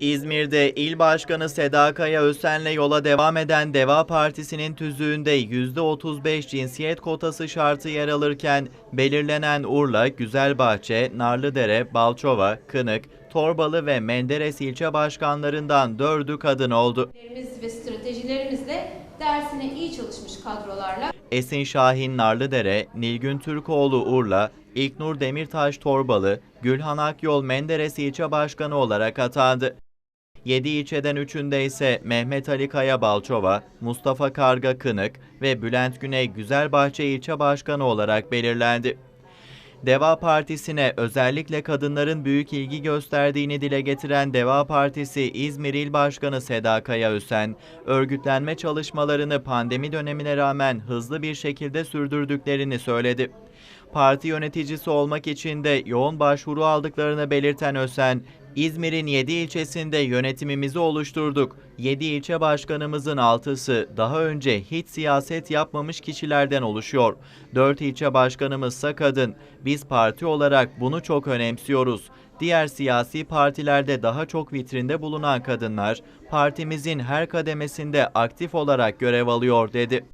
İzmir'de İl Başkanı Seda Kaya Ösen'le yola devam eden Deva Partisi'nin tüzüğünde %35 cinsiyet kotası şartı yer alırken belirlenen Urla, Güzelbahçe, Narlıdere, Balçova, Kınık, Torbalı ve Menderes ilçe başkanlarından dördü kadın oldu. Ve stratejilerimizle dersine iyi çalışmış kadrolarla Esin Şahin Narlıdere, Nilgün Türkoğlu Urla, İlknur Demirtaş Torbalı, Gülhan Akyol Menderes ilçe başkanı olarak atandı. 7 ilçeden 3'ünde ise Mehmet Ali Kaya Balçova, Mustafa Karga Kınık ve Bülent Güney Güzelbahçe ilçe başkanı olarak belirlendi. Deva Partisi'ne özellikle kadınların büyük ilgi gösterdiğini dile getiren Deva Partisi İzmir İl Başkanı Seda Kaya Ösen, örgütlenme çalışmalarını pandemi dönemine rağmen hızlı bir şekilde sürdürdüklerini söyledi. Parti yöneticisi olmak için de yoğun başvuru aldıklarını belirten Ösen, İzmir'in 7 ilçesinde yönetimimizi oluşturduk. 7 ilçe başkanımızın 6'sı daha önce hiç siyaset yapmamış kişilerden oluşuyor. 4 ilçe başkanımızsa kadın. Biz parti olarak bunu çok önemsiyoruz. Diğer siyasi partilerde daha çok vitrinde bulunan kadınlar partimizin her kademesinde aktif olarak görev alıyor dedi.